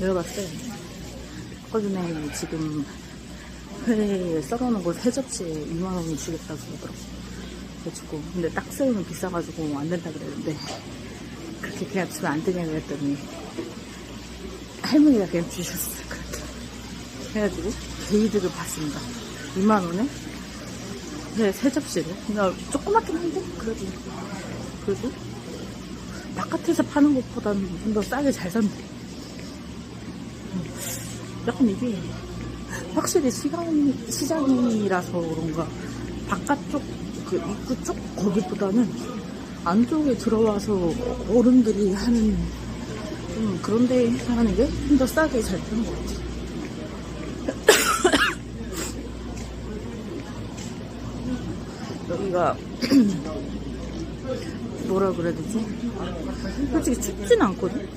내려갔어요. 아까 전에 지금 회 썰어놓은 거 세 접시에 2만원이 주겠다고 그러더라고. 그래가지고, 근데 딱 새우는 비싸가지고 안 된다 그랬는데, 그렇게 그냥 주면 안 되냐 그랬더니, 할머니가 그냥 주셨어요. 그렇게. 해가지고, 게이드를 봤습니다. 2만원에 회세 접시를. 그냥 조그맣긴 한데, 그래도, 그래도, 바깥에서 파는 것보다는 좀 더 싸게 잘 산대. 약간 이게 확실히 시간, 시장이라서 그런가 바깥쪽 그 입구 쪽 거기보다는 안쪽에 들어와서 어른들이 하는 좀 그런데 하는 게 좀 더 싸게 잘 되는 것 같아. 여기가 뭐라 그래야 되지? 솔직히 춥진 않거든?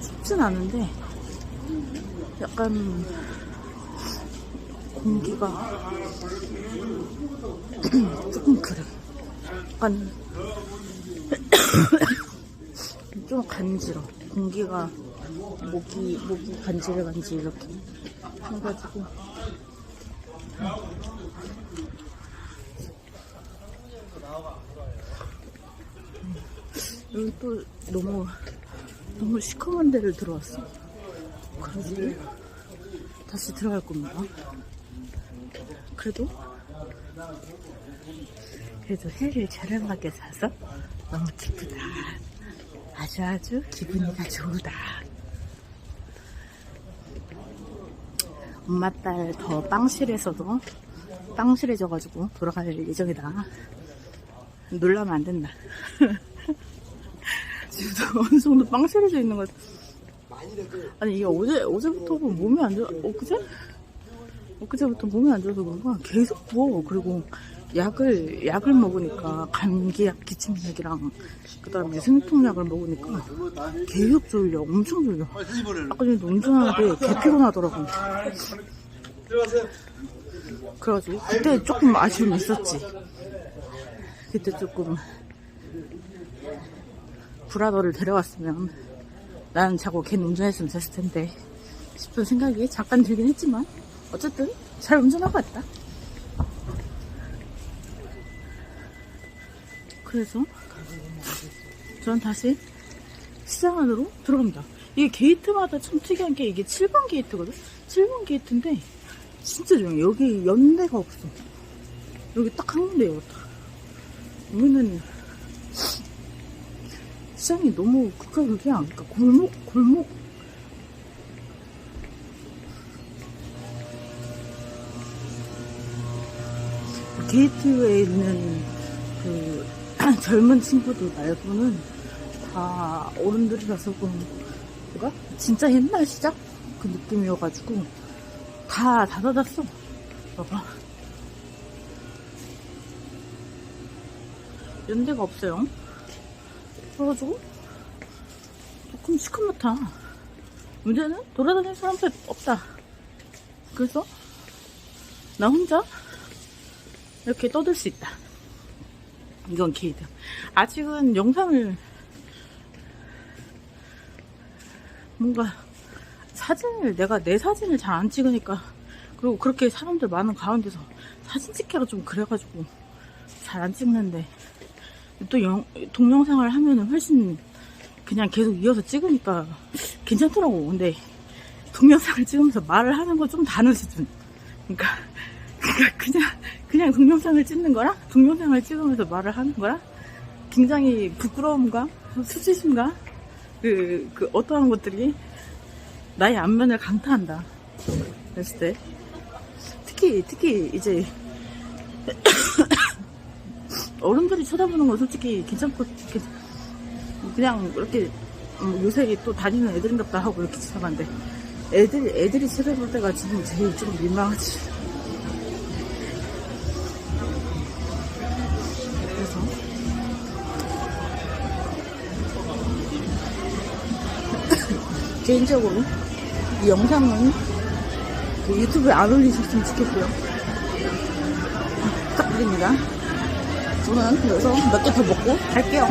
춥진 않은데 약간 공기가 조금 그래. 약간 좀 간지러. 공기가 목이 목이 간지러 간지 이렇게 해가지고 여기 또 너무 너무 시커먼 데를 들어왔어. 그래서 다시 들어갈 겁니다. 그래도 그래도 회를 저렴하게 사서 너무 기쁘다. 아주 아주 기분이가 좋다. 엄마 딸 더 빵실에서도 빵실해져가지고 돌아갈 예정이다. 놀라면 안 된다. 지금 어느 정도 빵실해져 있는 거아 니 이게 어제 어제부터 몸이 안 좋아 엊그제? 엊그제부터 몸이 안 좋아서 그런가? 계속 부어. 그리고 약을 약을 먹으니까 감기약 기침약이랑 그다음에 생통약을 먹으니까 계속 졸려 엄청 졸려. 아까 전에 운전하는데 개 피곤하더라고. 그래가지고 그때 조금 아쉬움이 있었지. 그때 조금 브라더를 데려왔으면 나는 자고 걔는 운전했으면 됐을 텐데 싶은 생각이 잠깐 들긴 했지만 어쨌든 잘 운전하고 왔다. 그래서 전 다시 시장 안으로 들어갑니다. 이게 게이트마다 참 특이한 게 이게 7번 게이트거든? 7번 게이트인데 진짜 조용해. 여기 연대가 없어. 여기 딱 한 군데요. 딱. 여기는 시장이 너무 극과 극이야. 그러니까 골목, 골목. 게이트에 있는 그 젊은 친구들 말고는 다 어른들이라서 그런가? 진짜 옛날 시장? 그 느낌이어가지고 다 닫아놨어. 봐봐. 연대가 없어요. 그래가지고 조금 시커멓다. 문제는 돌아다니는 사람들 없다. 그래서 나 혼자 이렇게 떠들 수 있다. 이건 게이드. 아직은 영상을 뭔가 사진을 내가 내 사진을 잘 안 찍으니까 그리고 그렇게 사람들 많은 가운데서 사진 찍기가 좀 그래가지고 잘 안 찍는데 또 영, 동영상을 하면은 훨씬 그냥 계속 이어서 찍으니까 괜찮더라고. 근데 동영상을 찍으면서 말을 하는 건 좀 다른 수준. 그러니까, 그러니까 그냥 그냥 동영상을 찍는 거랑 동영상을 찍으면서 말을 하는 거랑 굉장히 부끄러움과 수치심과 그, 그 어떠한 것들이 나의 안면을 강타한다. 그랬을 때 특히 특히 이제 어른들이 쳐다보는 건 솔직히 괜찮고 괜찮- 그냥 이렇게 음, 요새 또 다니는 애들인갑다 하고 이렇게 지나가는데 애들이 애들이 쳐다볼 때가 지금 제일 좀 민망하지. 그래서? 개인적으로 이 영상은 그 유튜브에 안 올리셨으면 좋겠고요. 부탁드립니다 저는 여기서 몇 개 더 먹고 갈게요.